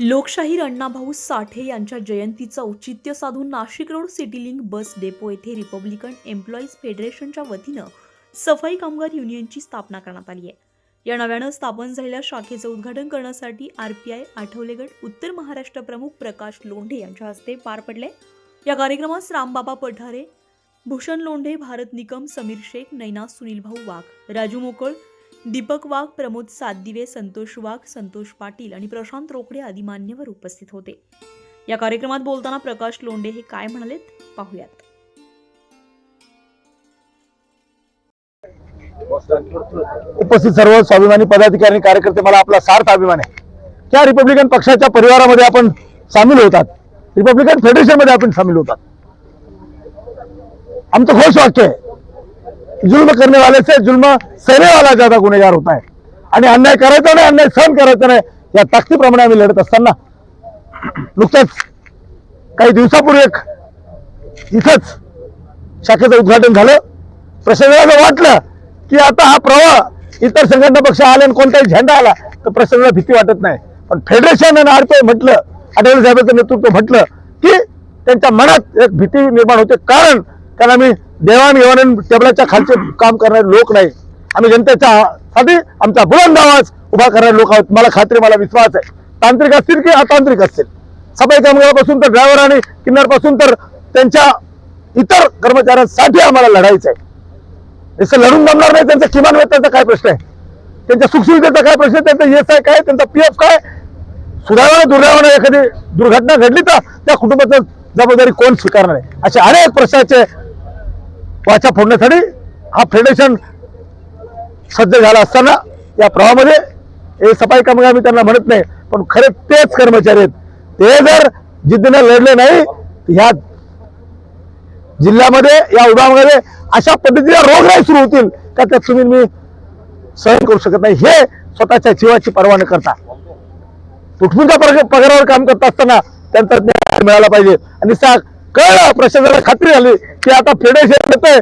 लोकशाहीर अण्णाभाऊ साठे यांच्या जयंतीचं औचित्य साधून Nashik road city link bus depot येथे रिपब्लिकन एम्प्लॉईज फेडरेशनच्या वतीनं सफाई कामगार युनियनची स्थापना करण्यात आली आहे. या नव्यानं स्थापन झालेल्या शाखेचं उद्घाटन करण्यासाठी आर पी आय आठवलेगड उत्तर महाराष्ट्र प्रमुख प्रकाश लोंढे यांच्या हस्ते पार पडले. या कार्यक्रमास रामबाबा पठारे भूषण लोंढे भारत निकम समीर शेख नैना सुनील भाऊ वाघ राजू मोकळ दीपक वाघ प्रमोद सातदिवे संतोष वाघ संतोष पाटील आणि प्रशांत रोकडे आदी मान्यवर उपस्थित होते. या कार्यक्रमात बोलताना प्रकाश लोंडे हे काय म्हणालेत? पाहूयात. उपस्थित सर्व स्वाभिमानी पदाधिकारी कार्यकर्ते मला आपला सार्थ अभिमान आहे. त्या रिपब्लिकन पक्षाच्या परिवारामध्ये आपण सामील होतात? रिपब्लिकन फेडरेशनमध्ये आपण सामील होतात. आमचं घोष वाक्य आहे. जुल्म करने वाले से जुल्म सहने वाला ज्यादा गुन्हेगार होता है। आणि अन्याय करायचा नाही अन्याय सहन करायचा नाही या ताकदीप्रमाणे आम्ही लढत असताना. नुकतंच काही दिवसापूर्वी एक इथंच शाखेचं उद्घाटन झालं. प्रशासनाला वाटलं की आता हा प्रवाह इतर संघटना पक्ष आले आणि कोणताही झेंडा आला तर प्रशासनाला भीती वाटत नाही. पण फेडरेशन आणि आरपीआय म्हटलं आठवले साहेबांचं नेतृत्व म्हटलं की त्यांच्या मनात एक भीती निर्माण होते. कारण कारण आम्ही देवाणघेवाण टेबलाच्या खालचे काम करणारे लोक नाही. आम्ही जनतेच्या साठी आमचा बुलंद आवाज उभा करणारे लोक आहोत. मला खात्री मला विश्वास आहे. तांत्रिक असतील की अतांत्रिक असतील? सफाई कामगारापासून तर ड्रायव्हर आणि किन्नरपासून तर त्यांच्या इतर कर्मचाऱ्यांसाठी आम्हाला लढायचं आहे जसं लढून जमणार नाही. त्यांचा किमान वेतनाचा काय प्रश्न आहे? त्यांच्या सुखसुविधेचा काय प्रश्न आहे? त्यांचा एस आय काय त्यांचा पी एफ काय सुदैवाने दुर्दैवाने एखादी दुर्घटना घडली तर त्या कुटुंबाचं जबाबदारी कोण स्वीकारणार आहे? असे अनेक प्रश्नाचे वाचा फोडण्यासाठी हा फेडरेशन सज्ज झाला असताना या प्रवाहामध्ये हे सफाई कामगार मी त्यांना म्हणत नाही पण खरे तेच कर्मचारी आहेत. ते जर जिद्दीने लढले नाही ह्या जिल्ह्यामध्ये या विभागामध्ये अशा पद्धतीने रोगराई सुरू होतील का त्यात तुम्ही मी सहन करू शकत नाही. हे स्वतःच्या जीवाची पर्वा न करता. तुटपुंच्या पगारावर काम करत असताना त्यांचा ज्ञान मिळाला पाहिजे. आणि सांग कळलं? प्रशासनाला खात्री झाली की आता फेडरेशन येते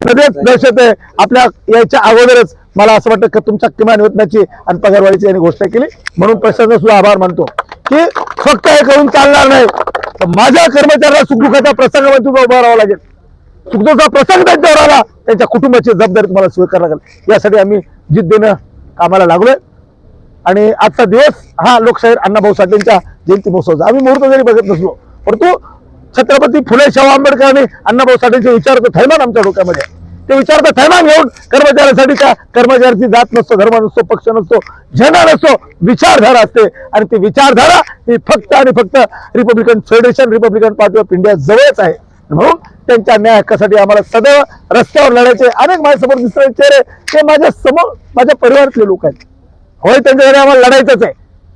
दहशत आहे. आपल्या यायच्या अगोदरच मला असं वाटतं की तुमच्या किमान वेतनाची आणि पगारवाढीची यांनी घोषणा केली. म्हणून प्रशासनाचा सुद्धा आभार मानतो. की फक्त हे करून चालणार नाही. तर माझ्या कर्मचाऱ्याला सुखदुखाचा प्रसंगामध्ये तुम्ही उभा राहावा लागेल. सुखदुःखाचा प्रसंग त्यांच्यावर आला त्यांच्या कुटुंबाची जबाबदारी तुम्हाला स्वीकारावी लागेल. यासाठी आम्ही जिद्दीनं कामाला लागलोय. आणि आजचा दिवस हा लोकशाहीर अण्णाभाऊ साठेंच्या जयंती महोत्सवाचा आम्ही मुहूर्त जरी बघत नसलो परंतु छत्रपती फुले शाहू आंबेडकर आणि अण्णाभाऊ साठेंचे तर थैमान आमच्या डोक्यामध्ये ते विचार तर थैमान घेऊन कर्मचाऱ्यासाठी का कर्मचाऱ्याची जात नसतो धर्म नसतो पक्ष नसतो झेंडा नसतो विचारधारा असते. आणि ती विचारधारा ही फक्त आणि फक्त Republican Federation Republican Party of India जवळच आहे. म्हणून त्यांच्या न्याय हक्कासाठी आम्हाला सदैव रस्त्यावर लढायचे अनेक माझ्यासमोर दिसणारे चेहरे ते माझ्यासमोर माझ्या परिवारातले लोक आहेत. होय त्यांच्याकडे आम्हाला लढायचंच आहे.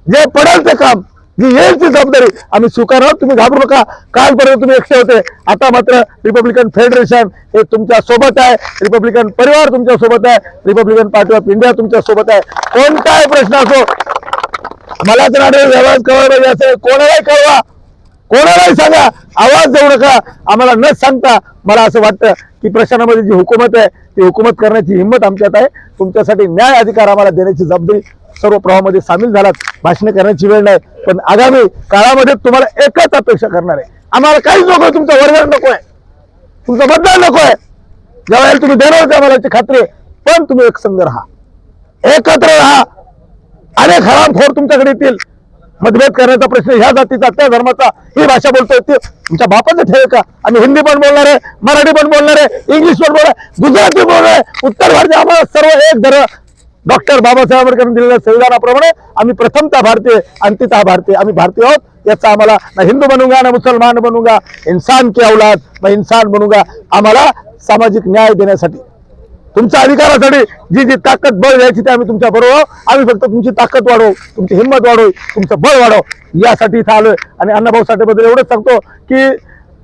जे पडेल ते काम. ही येईल ती जबाबदारी. आम्ही स्वीकारणार तुम्ही घाबरू नका. कालपर्यंत तुम्ही एकशे होते. आता मात्र रिपब्लिकन फेडरेशन हे तुमच्यासोबत आहे. रिपब्लिकन परिवार तुमच्यासोबत आहे. रिपब्लिकन पार्टी ऑफ इंडिया तुमच्यासोबत आहे. कोणताही प्रश्न असो मला तर नाडे व्यवहार कळवा पाहिजे असेल कोणालाही कळवा. कोणालाही सांगा. आवाज देऊ नका. आम्हाला न सांगता मला असं वाटतं की प्रशासनामध्ये जी हुकूमत आहे ती हुकूमत करण्याची हिंमत आमच्यात आहे. तुमच्यासाठी न्याय अधिकार आम्हाला देण्याची जबाबदारी सर्व प्रवाहामध्ये सामील झालात. भाषणे करण्याची वेळ नाही. पण आगामी काळामध्ये तुम्हाला एकच अपेक्षा करणार आहे. आम्हाला काहीच नको आहे तुमचं वरदान नको आहे. तुमचं मतदान नको आहे. ज्या वेळेला तुम्ही देणार त्या आम्हाला खात्री आहे. पण तुम्ही एक संघ राहा. एकत्र राहा. अनेक हरामखोर तुमच्याकडे येतील. मतभेद करण्याचा प्रश्न ह्या जातीचा त्या धर्माचा ही भाषा बोलता येते. तुमच्या बापाचं ठेव का? आम्ही हिंदी पण बोलणार आहे मराठी पण बोलणार आहे इंग्लिश पण बोलणार आहे गुजराती बोलणार आहे. उत्तर भारतीय आम्हाला सर्व एक धर्म डॉक्टर बाबासाहेब आंबेडकरांनी दिलेल्या संविधानाप्रमाणे आम्ही प्रथमतः भारतीय अंतिता भारतीय. आम्ही भारतीय आहोत याचा आम्हाला ना हिंदू बनूंगा ना मुसलमान बनूंगा इंसान की औलाद मैं इन्सान बनूंगा आम्हाला सामाजिक न्याय देण्यासाठी. तुमच्या अधिकारासाठी जी जी ताकद बळ द्यायची ते आम्ही तुमच्या बरोबर आम्ही फक्त तुमची ताकद वाढवू तुमची हिंमत वाढवू तुमचं बळ वाढव. यासाठी इथं आलोय. आणि अण्णाभाऊ साठेबद्दल एवढंच सांगतो की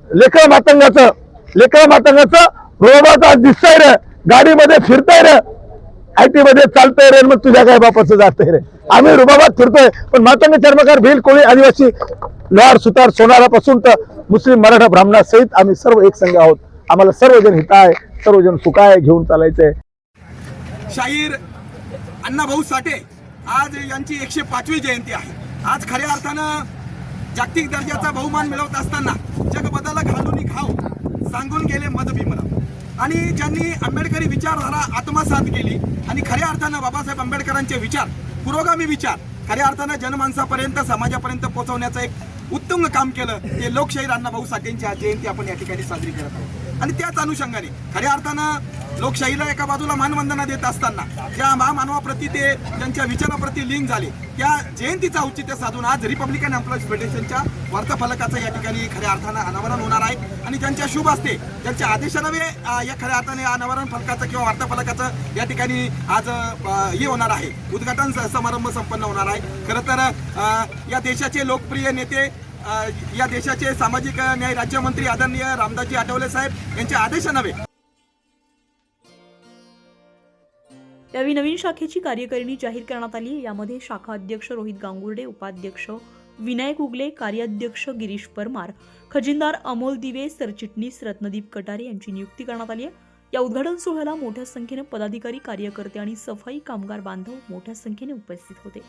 लेकरं मातंगाचं लेकरं मातंगाचं रोबाचा आज दिसतंय रे गाडीमध्ये फिरताय रे. आयटी मध्ये चालतंय रे मग तुझ्या काय बापाचं जातंय रे? आम्ही रुबाबात फिरतोय पण मातंग चर्मकार भिल कोळी आदिवासी लोहार सुतार सोनारापासून तर मुस्लिम मराठा ब्राह्मणासहित आम्ही सर्व एक संघ आहोत. आम्हाला सर्वजण हित आहे सर्वजण सुख आहे घेऊन चालायचंय. शाहीर अण्णाभाऊ साठे आज यांची एकशे पाचवी जयंती आहे. आज खऱ्या अर्थानं जागतिक दर्जाचा बहुमान मिळवत असताना जग बदला घालून घाव सांगून गेले मद मला आणि ज्यांनी आंबेडकरी विचारधारा आत्मसात केली आणि खऱ्या अर्थानं बाबासाहेब आंबेडकरांचे विचार पुरोगामी विचार खऱ्या अर्थानं जनमानसापर्यंत समाजापर्यंत पोहोचवण्याचं एक उत्तुंग काम केलं ते लोकशाहीर अण्णाभाऊ साठेंची आज जयंती आपण या ठिकाणी साजरी करत आहोत. आणि त्याच अनुषंगाने खऱ्या अर्थानं लोकशाहीला एका बाजूला मानवंदना देत असताना ज्या महामानवाप्रती ते त्यांच्या विचाराप्रती लिंक झाले. त्या जयंतीचा औचित्य साधून आज रिपब्लिकन एम्प्लॉईज फेडरेशनच्या वार्ताफलकाचं या ठिकाणी खऱ्या अर्थानं अनावरण होणार आहे. आणि त्यांच्या शुभ असते त्यांच्या आदेशानवे या खऱ्या अर्थाने अनावरण फलकाचं किंवा वार्ताफलकाचं या ठिकाणी आज हे होणार आहे. उद्घाटन स- समारंभ संपन्न होणार आहे. खरं तर या देशाचे लोकप्रिय नेते या देशाचे सामाजिक न्याय राज्यमंत्री आदरणीय रामदासजी आठवले साहेब यांच्या आदेशानवे यावेळी नवीन शाखेची कार्यकारिणी जाहीर करण्यात आली यामध्ये शाखा अध्यक्ष रोहित गांगुर्डे उपाध्यक्ष विनायक उगले कार्याध्यक्ष गिरीश परमार खजिनदार अमोल दिवे सरचिटणीस रत्नदीप कटारे यांची नियुक्ती करण्यात आली आहे. या उद्घाटन सोहळ्याला मोठ्या संख्येने पदाधिकारी कार्यकर्ते आणि सफाई कामगार बांधव मोठ्या संख्येने उपस्थित होते.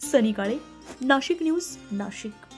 सनी काळे नाशिक न्यूज नाशिक.